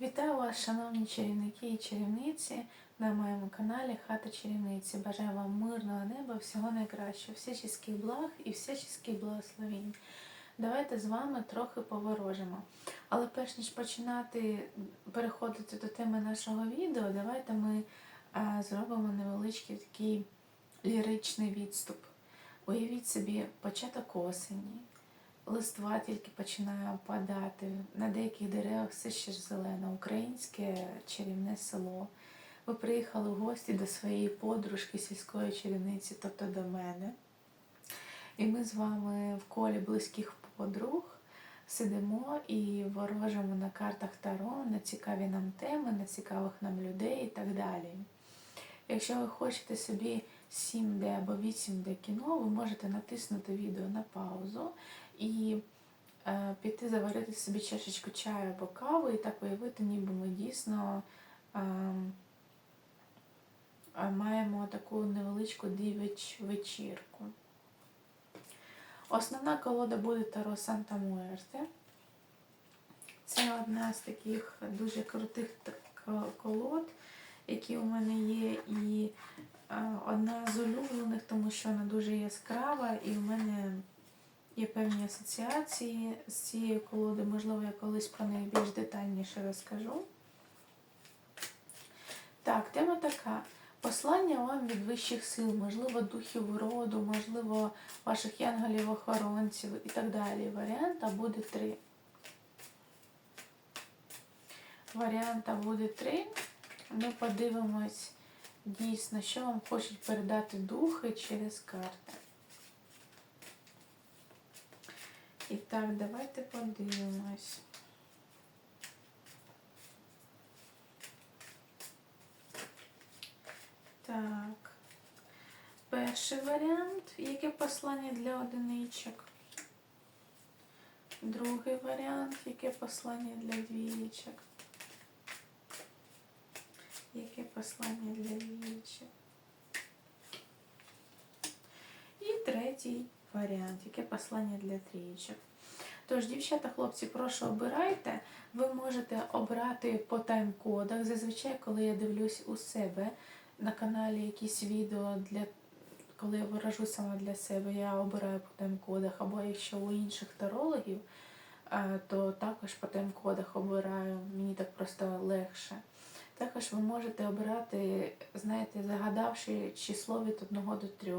Вітаю вас, шановні чарівники і чарівниці на моєму каналі Хата Чарівниці. Бажаю вам мирного неба, всього найкращого, всяческих благ і всяческих благословень. Давайте з вами трохи поворожимо. Але перш ніж починати переходити до теми нашого відео, давайте ми а, зробимо невеличкий такий ліричний відступ. Уявіть собі початок осені. Листва тільки починає опадати. На деяких деревах все ще ж зелено. Українське чарівне село. Ви приїхали в гості до своєї подружки сільської чарівниці, тобто до мене. І ми з вами в колі близьких подруг сидимо і ворожимо на картах Таро, на цікаві нам теми, на цікавих нам людей і так далі. Якщо ви хочете собі 7D або 8D кіно, ви можете натиснути відео на паузу і е, піти заварити собі чашечку чаю або каву, і так уявити, ніби ми дійсно е, е, маємо таку невеличку дівич вечірку. Основна колода буде Таро Санта Муерте. Це одна з таких дуже крутих колод, які у мене є, і одна з улюблених, тому що вона дуже яскрава, і в мене є певні асоціації з цією колодою. Можливо, я колись про неї більш детальніше розкажу. Так, тема така. Послання вам від вищих сил, можливо, духів роду, можливо, ваших янголів-охоронців і так далі. Варіанта буде три. Варіанта буде три. Ми подивимось дійсно, що вам хочуть передати духи через карти. І так, давайте подивимось. Так. Перший варіант, яке послання для одиничок. Другий варіант, яке послання для двієчок. Яке послання для двієчок. І третій варіант, яке послання для трієчок. Тож, дівчата, хлопці, прошу обирайте. Ви можете обрати по тайм-кодах. Зазвичай, коли я дивлюсь у себе на каналі якісь відео, для, коли я виражу саме для себе, я обираю по тайм-кодах, або якщо у інших тарологів, е, то також по тайм-кодах обираю, мені так просто легше. Також ви можете обирати, знаєте, загадавши число від 1 до 3.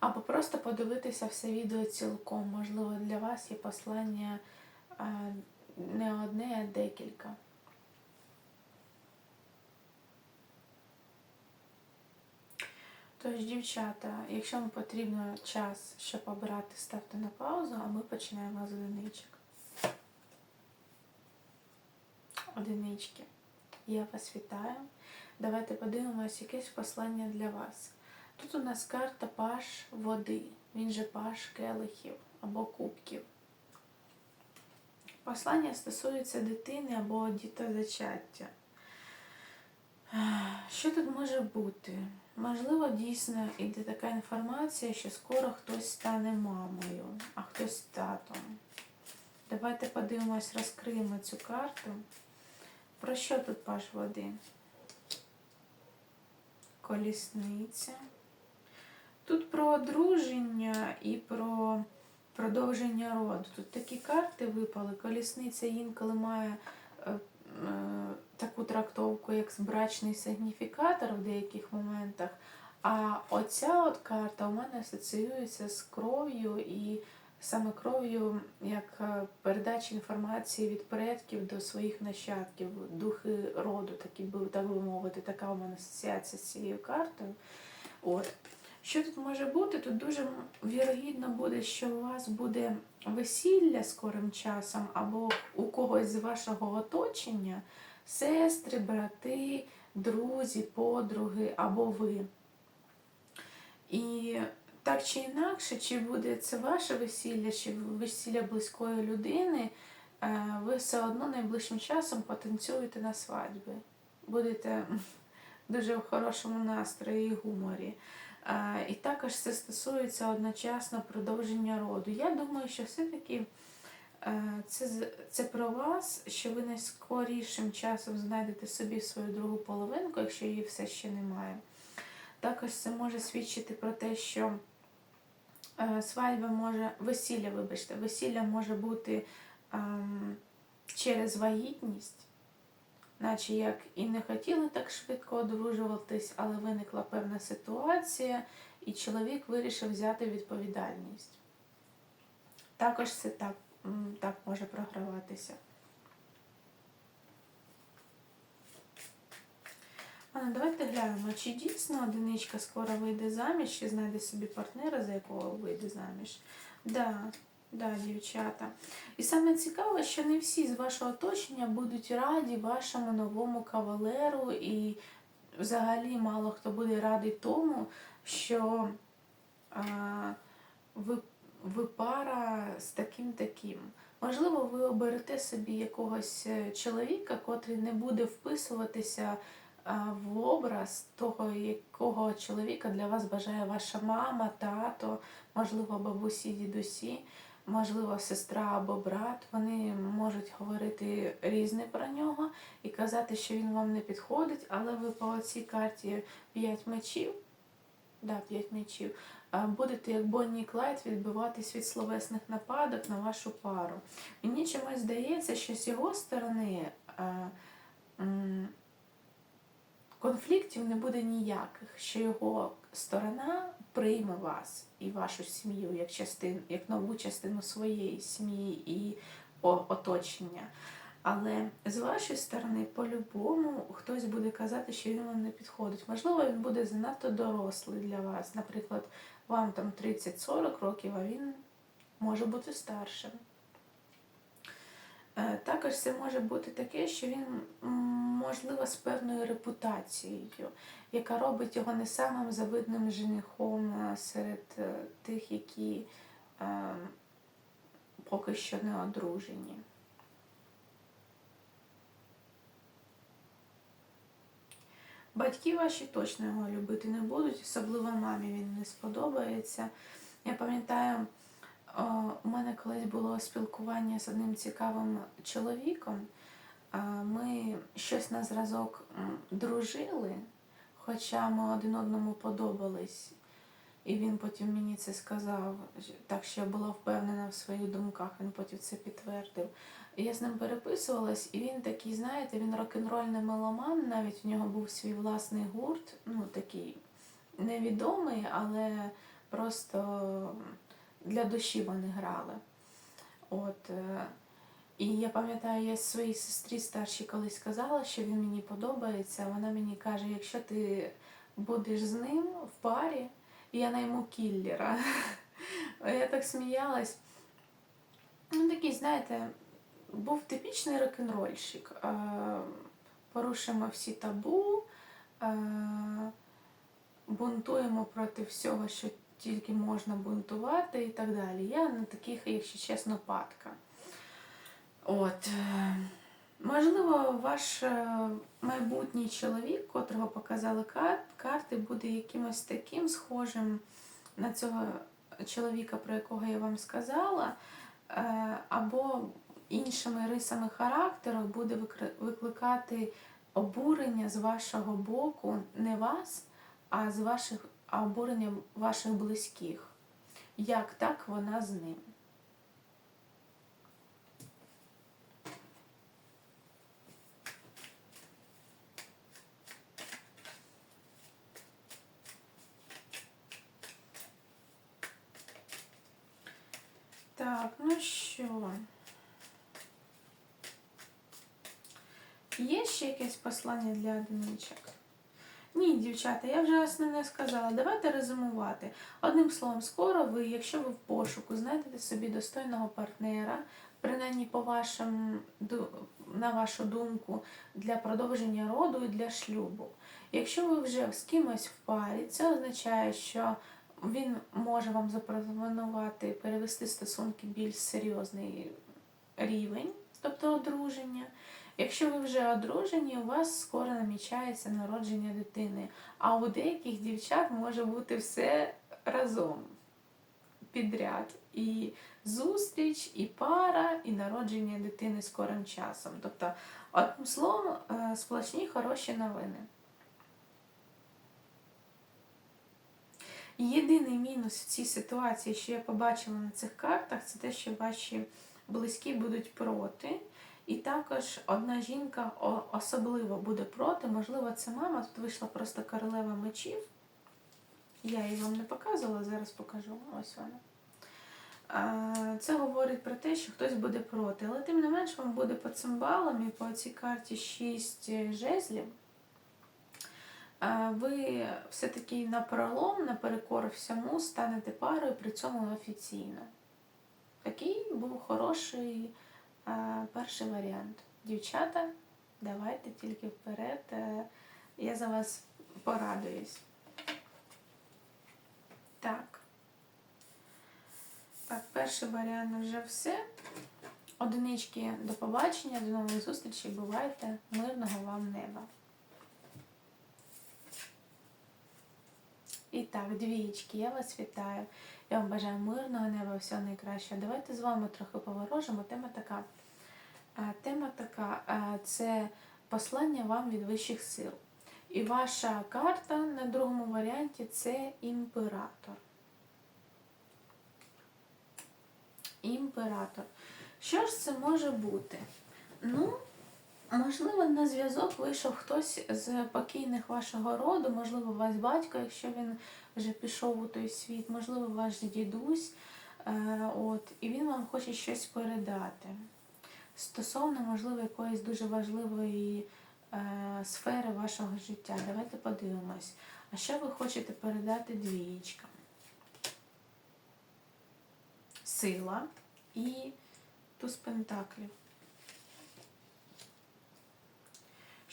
Або просто подивитися все відео цілком. Можливо, для вас є послання не одне, а декілька. Тож, дівчата, якщо вам потрібно час, щоб обирати, ставте на паузу, а ми починаємо з одиничок. Одинички. Я вас вітаю. Давайте подивимось якесь послання для вас. Тут у нас карта паш води, він же паш келихів або кубків. Послання стосується дитини або дітозачаття. Що тут може бути? Можливо, дійсно іде така інформація, що скоро хтось стане мамою, а хтось татом. Давайте подивимось, розкриємо цю карту. Про що тут паш води? Колісниця. Тут про одруження і про продовження роду. Тут такі карти випали. Колісниця інколи має е, е, таку трактовку, як брачний сигніфікатор в деяких моментах. А оця от карта у мене асоціюється з кров'ю і саме кров'ю як е, передача інформації від предків до своїх нащадків, духи роду, такі, так би мовити, така у мене асоціація з цією картою. От. Що тут може бути? Тут дуже вірогідно буде, що у вас буде весілля скорим часом, або у когось з вашого оточення, сестри, брати, друзі, подруги або ви. І так чи інакше, чи буде це ваше весілля, чи весілля близької людини, е, ви все одно найближчим часом потанцюєте на свадьбі. Будете дуже в хорошому настрої і гуморі. І також це стосується одночасно продовження роду. Я думаю, що все-таки Е, Це, це про вас, що ви найскорішим часом знайдете собі свою другу половинку, якщо її все ще немає. Також це може свідчити про те, що е, свадьба може, весілля, вибачте, весілля може бути ем, через вагітність, наче як і не хотіли так швидко одружуватись, але виникла певна ситуація, і чоловік вирішив взяти відповідальність. Також це так, так може програватися. Анна, давайте глянемо, чи дійсно одиничка скоро вийде заміж, чи знайде собі партнера, за якого вийде заміж. Да, да, дівчата. І саме цікаве, що не всі з вашого оточення будуть раді вашому новому кавалеру, і взагалі мало хто буде радий тому, що а, ви, ви пара з таким таким. Можливо, ви оберете собі якогось е, чоловіка, котрий не буде вписуватися в образ того, якого чоловіка для вас бажає ваша мама, тато, можливо, бабусі, дідусі, можливо, сестра або брат. Вони можуть говорити різне про нього і казати, що він вам не підходить, але ви по цій карті 5 мечів. Да, 5 мечів. Будете як Бонні Клайд відбиватись від словесних нападок на вашу пару. Мені чомусь здається, що з його сторони конфліктів не буде ніяких, що його сторона прийме вас і вашу сім'ю як частину, як нову частину своєї сім'ї і оточення. Але з вашої сторони, по-любому, хтось буде казати, що він вам не підходить. Можливо, він буде занадто дорослий для вас. Наприклад, вам там 30-40 років, а він може бути старшим. Е, Також це може бути таке, що він, можливо, з певною репутацією, яка робить його не самим завидним женихом серед е, тих, які е, поки що не одружені. Батьки ваші точно його любити не будуть, особливо мамі він не сподобається. Я пам'ятаю, у мене колись було спілкування з одним цікавим чоловіком. Ми щось на зразок дружили, хоча ми один одному подобались. І він потім мені це сказав, так що я була впевнена в своїх думках, він потім це підтвердив. Я з ним переписувалась, і він такий, знаєте, він рок-н-рольний меломан, навіть у нього був свій власний гурт, ну такий невідомий, але просто для душі вони грали. От. е, І я пам'ятаю, я своїй сестрі старшій колись сказала, що він мені подобається. Вона мені каже, якщо ти будеш з ним в парі, я найму кіллера. Я так сміялась. Ну, такий, знаєте, був типічний рок-н-рольщик. Е, Порушимо всі табу, е, бунтуємо проти всього, що тільки можна бунтувати і так далі. Я на таких, якщо чесно, падка. От. е, Можливо, ваш е, майбутній чоловік, котрого показали карти, буде якимось таким схожим на цього чоловіка, про якого я вам сказала, е, або іншими рисами характеру буде викликати обурення з вашого боку не вас, а з ваших а обурення ваших близьких. Як так вона з ним? Так, ну що? Є ще якесь послання для одиничок? Ні, дівчата, я вже основне сказала. Давайте резюмувати. Одним словом, скоро ви, якщо ви в пошуку, знайдете собі достойного партнера, принаймні по вашим, на вашу думку, для продовження роду і для шлюбу. Якщо ви вже з кимось в парі, це означає, що він може вам запропонувати перевести стосунки більш серйозний рівень, тобто одруження. Якщо ви вже одружені, у вас скоро намічається народження дитини. А у деяких дівчат може бути все разом підряд. і зустріч, і пара, і народження дитини скорим часом. Тобто, одним словом, е, сплошні хороші новини. Єдиний мінус в цій ситуації, що я побачила на цих картах, це те, що ваші близькі будуть проти. І також одна жінка особливо буде проти. Можливо, це мама. Тут вийшла просто королева мечів. Я її вам не показувала, зараз покажу. Ось вона. Це говорить про те, що хтось буде проти. Але тим не менш вам буде по цим балам і по цій карті 6 жезлів. Ви все-таки на пролом, наперекор всьому станете парою, при цьому офіційно. Такий був хороший перший варіант. Дівчата, давайте тільки вперед. е, Я за вас порадуюсь. Так. Так, перший варіант вже все. Одинички до побачення, до нових зустрічей. Бувайте. Мирного вам неба. І так, двієчки, я вас вітаю. Я вам бажаю мирного неба, всього найкращого. Давайте з вами трохи поворожимо. Тема така. Тема така це послання вам від вищих сил. І ваша карта на другому варіанті це імператор. Імператор. Що ж це може бути? Ну, можливо, на зв'язок вийшов хтось з покійних вашого роду, можливо, ваш батько, якщо він вже пішов у той світ, можливо, ваш дідусь. Е, От, і він вам хоче щось передати. Стосовно, можливо, якоїсь дуже важливої е, сфери вашого життя. Давайте подивимось. А що ви хочете передати двієчкам? Сила і туз пентаклів.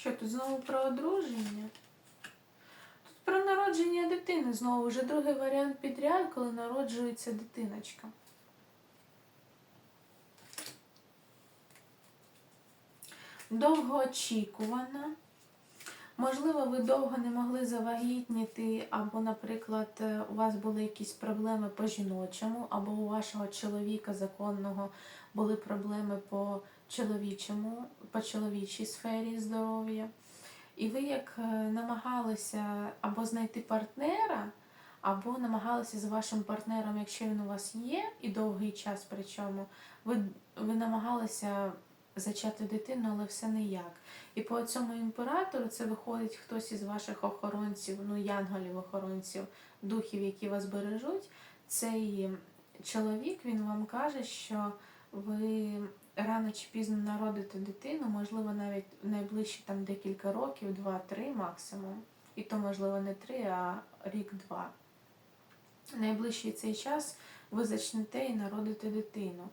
Що тут знову про одруження? Тут про народження дитини. Знову вже другий варіант підряд, коли народжується дитиночка. Довгоочікувана. Можливо, ви довго не могли завагітніти, або, наприклад, е, у вас були якісь проблеми по жіночому, або у вашого чоловіка законного були проблеми по чоловічому, по чоловічій сфері здоров'я. І ви як е, намагалися або знайти партнера, або намагалися з вашим партнером, якщо він у вас є, і довгий час причому, ви, ви намагалися зачати дитину, але все ніяк. І по цьому імператору це виходить хтось із ваших охоронців, ну, янголів-охоронців, духів, які вас бережуть. Цей чоловік він вам каже, що ви рано чи пізно народите дитину, можливо, навіть в найближчі там декілька років, два-три максимум. І то, можливо, не три, а рік-два. Найближчий цей час ви зачнете і народите дитину.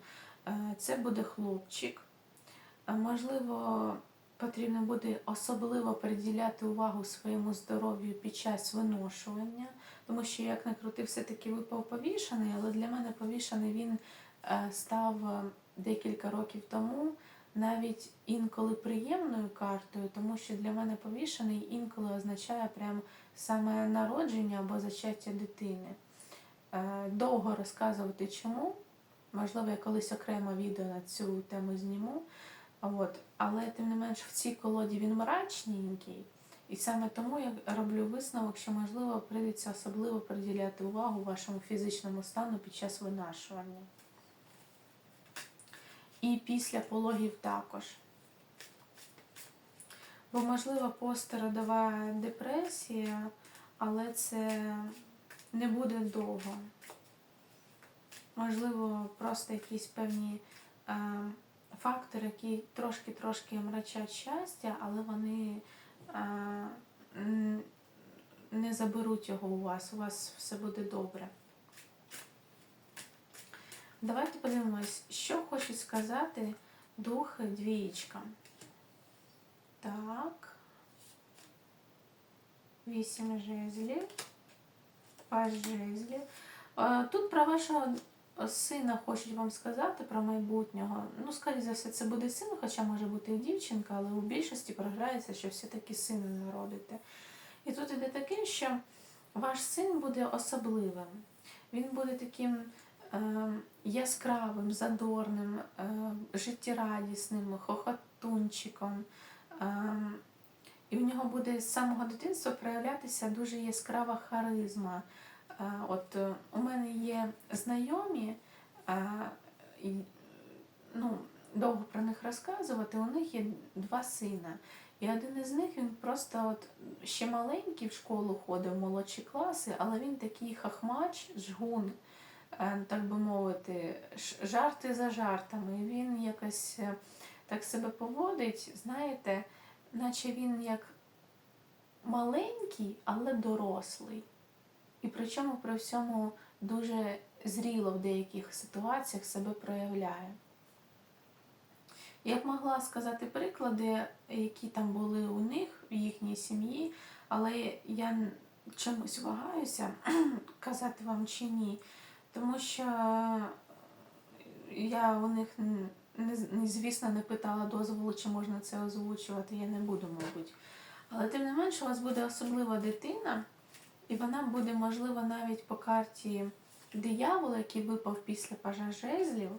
Е, Це буде хлопчик. Е, Можливо, потрібно буде особливо приділяти увагу своєму здоров'ю під час виношування, тому що як не крути, все-таки випав повішаний, але для мене повішаний він е, став декілька років тому навіть інколи приємною картою, тому що для мене повішаний інколи означає прям саме народження або зачаття дитини. Е, Довго розказувати чому. Можливо, я колись окремо відео на цю тему зніму. От. Але тим не менш в цій колоді він мрачненький. І саме тому я роблю висновок, що можливо прийдеться особливо приділяти увагу вашому фізичному стану під час винашування. І після пологів також. Бо, можливо, постеродова депресія, але це не буде довго. Можливо, просто якісь певні е, фактори, які трошки-трошки мрачать щастя, але вони е, не заберуть його у вас. У вас все буде добре. Давайте подивимось, що хочуть сказати духи двієчкам. Так. Вісім жезлів. Паж жезлів. Е, Тут про вашого сина хочуть вам сказати, про майбутнього. Ну, скоріше за все, це буде син, хоча може бути і дівчинка, але у більшості програється, що все-таки сина народите. І тут іде таке, що ваш син буде особливим. Він буде таким яскравим, задорним, е, життєрадісним, хохотунчиком. Е, і в нього буде з самого дитинства проявлятися дуже яскрава харизма. Е, От е, у мене є знайомі, е, ну, довго про них розказувати, у них є два сина. І один із них він просто от ще маленький в школу ходив, молодші класи, але він такий хахмач, жгун, так би мовити, жарти за жартами. Він якось е, так себе поводить, знаєте, наче він як маленький, але дорослий. І причому при всьому дуже зріло в деяких ситуаціях себе проявляє. Я б могла сказати приклади, які там були у них в їхній сім'ї, але я чомусь вагаюся казати вам чи ні, тому що я у них звісно не питала дозволу, чи можна це озвучувати, я не буду, мабуть. Але тим не менше, у вас буде особлива дитина, і вона буде, можливо, навіть по карті диявола, який випав після пажа жезлів,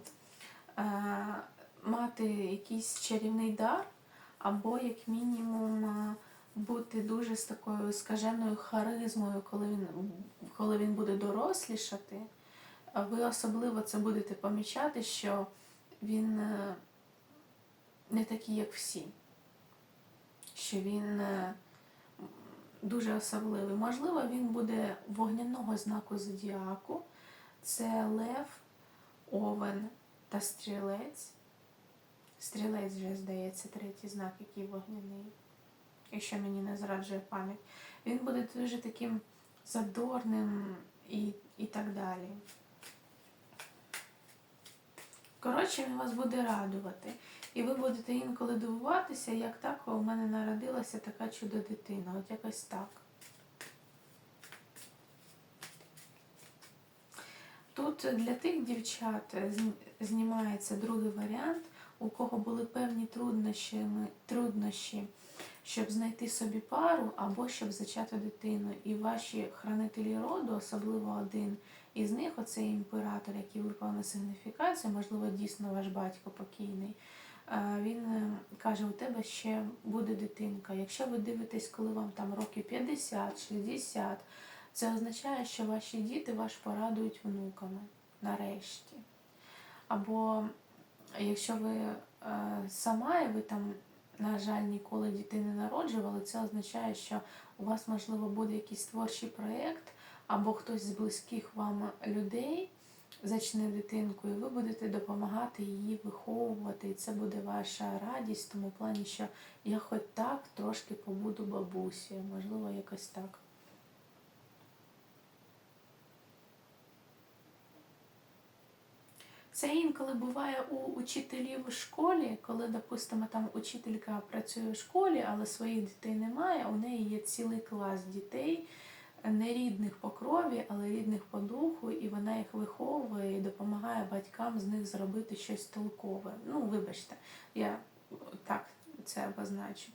е, мати якийсь чарівний дар, або, як мінімум, е, бути дуже з такою скаженою харизмою, коли він, коли він буде дорослішати. Ви особливо це будете помічати, що він е, не такий, як всі. Що він е, дуже особливий. Можливо, він буде вогняного знаку зодіаку. Це лев, овен та стрілець. Стрілець вже, здається, третій знак, який вогняний. Якщо мені не зраджує пам'ять. Він буде дуже таким задорним і, і так далі. Коротше, він вас буде радувати. І ви будете інколи дивуватися, як так у мене народилася така чудо дитина. От якось так. Тут для тих дівчат знімається другий варіант, у кого були певні труднощі, труднощі, щоб знайти собі пару або щоб зачати дитину. І ваші хранителі роду, особливо один із них, оцей імператор, який випав на сигніфікацію, можливо, дійсно ваш батько покійний. е, Він е, каже, у тебе ще буде дитинка. Якщо ви дивитесь, коли вам там років 50, 60, це означає, що ваші діти вас порадують внуками нарешті. Або якщо ви е, сама і ви там, на жаль, ніколи дітей не народжували, це означає, що у вас, можливо, буде якийсь творчий проєкт, або хтось з близьких вам людей зачне дитинку, і ви будете допомагати її виховувати. І це буде ваша радість в тому плані, що я хоч так трошки побуду бабусею, можливо, якось так. Це інколи буває у учителів у школі, коли, допустимо, там учителька працює в школі, але своїх дітей немає. У неї є цілий клас дітей, не рідних по крові, але рідних по духу, і вона їх виховує і допомагає батькам з них зробити щось толкове. Ну, вибачте, я так це обозначу.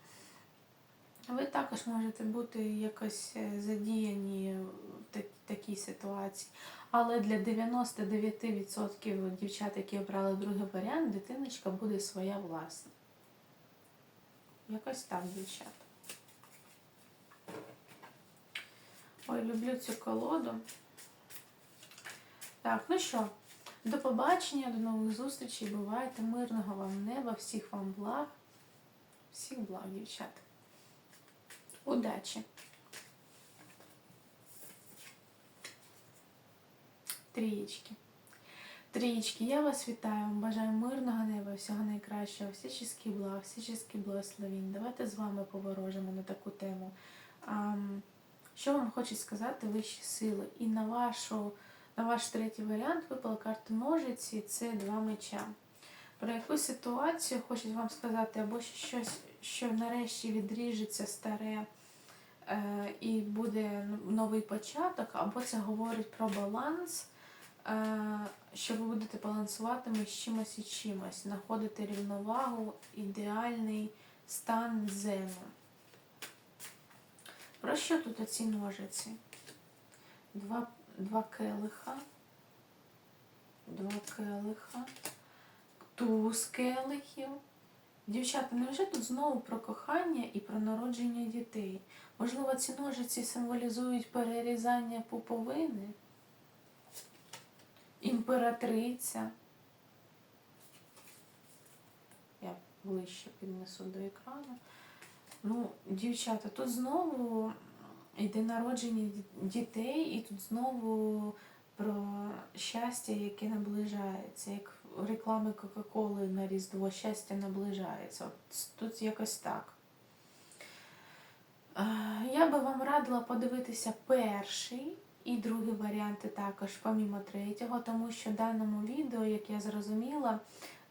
Ви також можете бути якось е, задіяні в такій ситуації. Але для 99% дівчат, які обрали другий варіант, дитиночка буде своя власна. Якось так, дівчата. Ой, люблю цю колоду. Так, ну що, до побачення, до нових зустрічей. Бувайте, мирного вам неба, всіх вам благ. Всіх благ, дівчата. Удачі! Трієчки. Трієчки, я вас вітаю, бажаю мирного неба, всього найкращого, всяческий благ, всяческий благословінь. Давайте з вами поворожимо на таку тему. Що вам хочуть сказати вищі сили? І на вашу, на ваш третій варіант випала карта ножиці, це два меча. Про яку ситуацію хочуть вам сказати, або щось, що нарешті відріжеться старе е, і буде новий початок, або це говорить про баланс, е, що ви будете балансувати між чимось і чимось, знаходити рівновагу, ідеальний стан дзену. Про що тут оці ножиці? Два, два келиха. два келиха, туз келихів. Дівчата, невже тут знову про кохання і про народження дітей? Можливо, ці ножиці символізують перерізання пуповини? Імператриця. Я ближче піднесу до екрану. Ну, дівчата, тут знову йде народження дітей, і тут знову про щастя, яке наближається, як реклами Кока-Коли на Різдво щастя наближається. От тут якось так. Я би вам радила подивитися перший і другий варіанти також, помімо третього, тому що в даному відео, як я зрозуміла,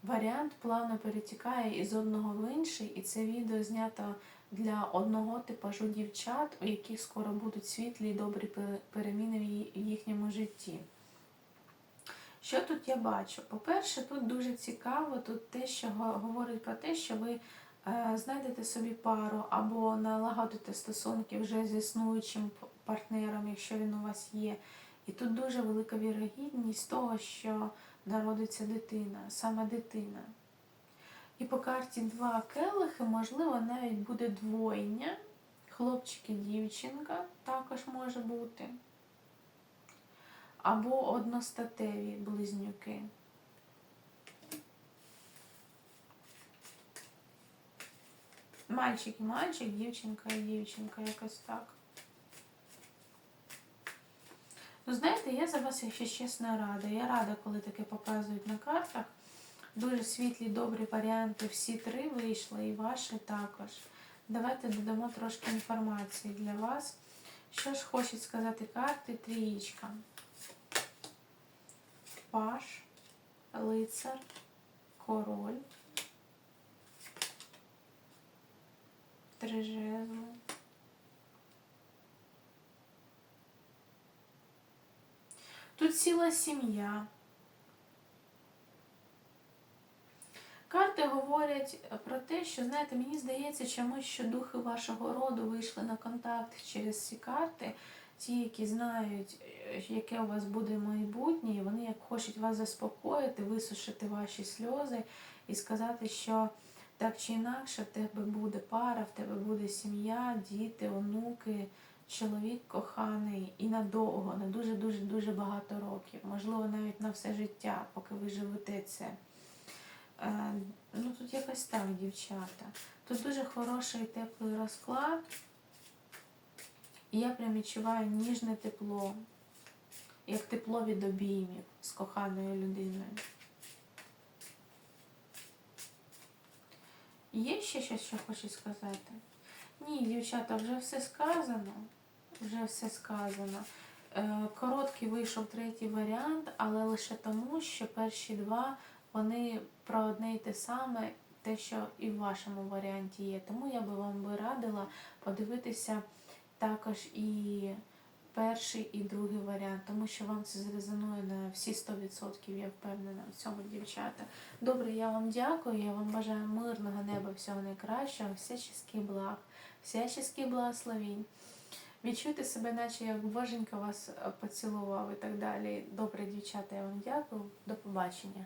варіант плавно перетікає із одного в інший, і це відео знято для одного типажу дівчат, у яких скоро будуть світлі і добрі переміни в їхньому житті. Що тут я бачу? По-перше, тут дуже цікаво, тут те, що говорить про те, що ви е, знайдете собі пару або налагодите стосунки вже з існуючим партнером, якщо він у вас є. І тут дуже велика вірогідність того, що народиться дитина, саме дитина. І по карті два келихи, можливо, навіть буде двойня. Хлопчик і дівчинка також може бути. Або одностатеві близнюки. Мальчик і мальчик, дівчинка і дівчинка, якось так. Ну, знаєте, я за вас, якщо чесно, рада. Я рада, коли таке показують на картах. Дуже світлі, добрі варіанти. Всі три вийшли, і ваші також. Давайте додамо трошки інформації для вас. Що ж хочуть сказати карти трієчка? Паш, лицар, король, три жезли. Тут ціла сім'я. Карти говорять про те, що, знаєте, мені здається, чомусь, що духи вашого роду вийшли на контакт через ці карти, ті, які знають, яке у вас буде майбутнє, і вони як хочуть вас заспокоїти, висушити ваші сльози і сказати, що так чи інакше в тебе буде пара, в тебе буде сім'я, діти, онуки, чоловік коханий і надовго, на дуже-дуже дуже багато років, можливо, навіть на все життя, поки ви живете це. Е, Ну, тут якось так, дівчата. Тут дуже хороший теплий розклад. І я прям відчуваю ніжне тепло, як тепло від обіймів з коханою людиною. Є ще щось, що хочу сказати? Ні, дівчата, вже все сказано. Вже все сказано. Е, Короткий вийшов третій варіант, але лише тому, що перші два вони про одне й те саме, те, що і в вашому варіанті є. Тому я би вам би радила подивитися також і перший, і другий варіант, тому що вам це зрезонує на всі 100%, я впевнена в цьому, дівчата. Добре, я вам дякую, я вам бажаю мирного неба, всього найкращого, всяческих благ, всяческих благословінь. Відчуйте себе, наче як боженька вас е, поцілував і так далі. Добре, дівчата, я вам дякую. До побачення.